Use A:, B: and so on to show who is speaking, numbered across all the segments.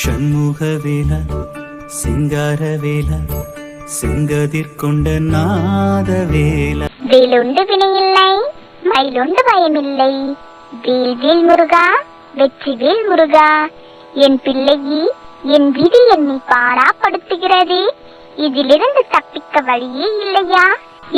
A: ஷண்முகவேல சிங்காரவேல செங்கதிர்கொண்ட நாதவேல
B: வேலுண்டு வினையில்லை மயிலுண்டு பயமில்லை. வேல் வேல் முருகா வெற்றி வேல் முருகா. என் பிள்ளையே என் விதி என்னை பாடாப்படுத்துகிறது. இதிலிருந்து தப்பிக்க வழியே இல்லையா?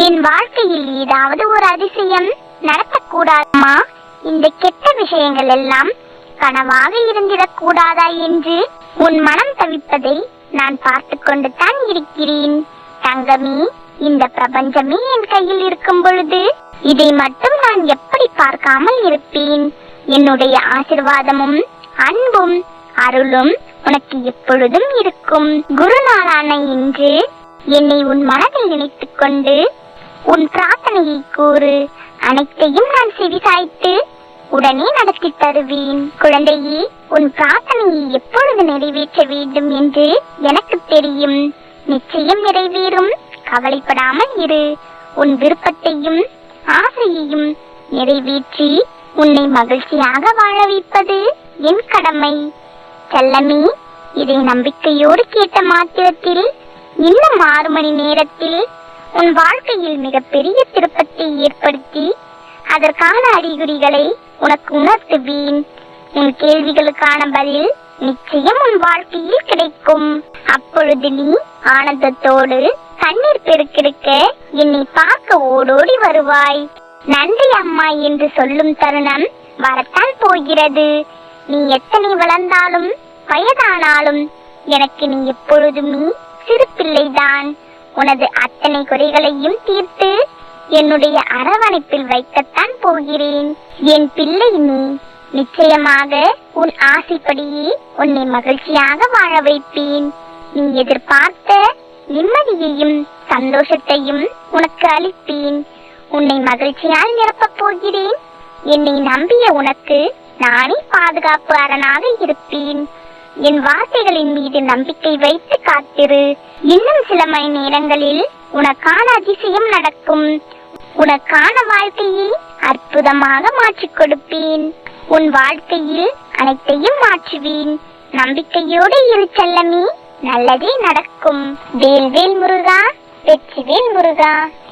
B: என் வாழ்க்கையில் ஏதாவது ஒரு அதிசயம் நடத்தக்கூடாதுமா இந்த கெட்ட விஷயங்கள் எல்லாம் கனவாக இருந்திடக் கூடாதா என்று உன் மனம் தவிப்பதை நான் பார்த்து கொண்டு தான் இருக்கிறேன். தங்கமே இந்த பிரபஞ்சமே என் கையில் இருக்கும் பொழுது இதை மட்டும் நான் எப்படி பார்க்காமல் இருப்பேன்? என்னுடைய ஆசிர்வாதமும் அன்பும் அருளும் உனக்கு எப்பொழுதும் இருக்கும். குருநாளான இன்று என்னை உன் மனதில் நினைத்துக் கொண்டு உன் பிரார்த்தனையை கூறு. அனைத்தையும் நான் செவிசாய்த்து உடனே நடத்தி தருவேன். குழந்தையே உன் பிரார்த்தனையை எப்பொழுது நிறைவேற்ற வேண்டும் என்று எனக்கு தெரியும். நிச்சயம் நிறைவேறும். கவலைப்படாமல் இரு. உன் விருப்பத்தையும் ஆசையையும் நிறைவேற்றி உன்னை மகிழ்ச்சியாக வாழ வைப்பது என் கடமை. செல்லமே இதை நம்பிக்கையோடு கேட்ட மாத்திரத்தில் இன்னும் ஆறு மணி நேரத்தில் உன் வாழ்க்கையில் மிகப்பெரிய திருப்பத்தை ஏற்படுத்தி அதற்கான அறிகுறிகளை உனக்கு உணர்த்துவேன். உன் கேள்விகளுக்கான பதில் நிச்சயம் உன் வாழ்க்கையில் கிடைக்கும். அப்பொழுது நீ ஆனந்தத்தோடு கண்ணீர் பெருக்கெடுக்க என்னை பார்க்க ஓடோடி வருவாய். நன்றி அம்மா என்று சொல்லும் தருணம் வரத்தான் போகிறது. நீ எத்தனை வளர்ந்தாலும் வயதானாலும் எனக்கு நீ எப்பொழுதும் நீ சிறு பிள்ளைதான் உனது அத்தனை குறைகளையும் தீர்த்து என்னுடைய அரவணைப்பில் வைக்கத்தான் போகிறேன். என் பிள்ளை நீ நிச்சயமாக உன் ஆசைப்படியே உன்னை மகிழ்ச்சியாக வாழ வைப்பேன். நீ எதிர்பார்த்த நிம்மதியையும் சந்தோஷத்தையும் உனக்கு அளிப்பேன். உன்னை மகிழ்ச்சியால் நிரப்பப் போகிறேன். என்னை நம்பிய உனக்கு நானே பாதுகாப்பு அரணாக இருப்பேன். என் வார்த்தைகளின் மீது நம்பிக்கை வைத்து காத்திரு. இன்னும் சில மணி நேரங்களில் உனக்கான அதிசயம் நடக்கும். உனக்கான வாழ்க்கையை அற்புதமாக மாற்றிக் கொடுப்பேன். உன் வாழ்க்கையில் அனைத்தையும் மாற்றுவேன். நம்பிக்கையோடு இரு செல்லமே நல்லதே நடக்கும். வேல்வேல் முருகா வெற்றிவேல் முருகா.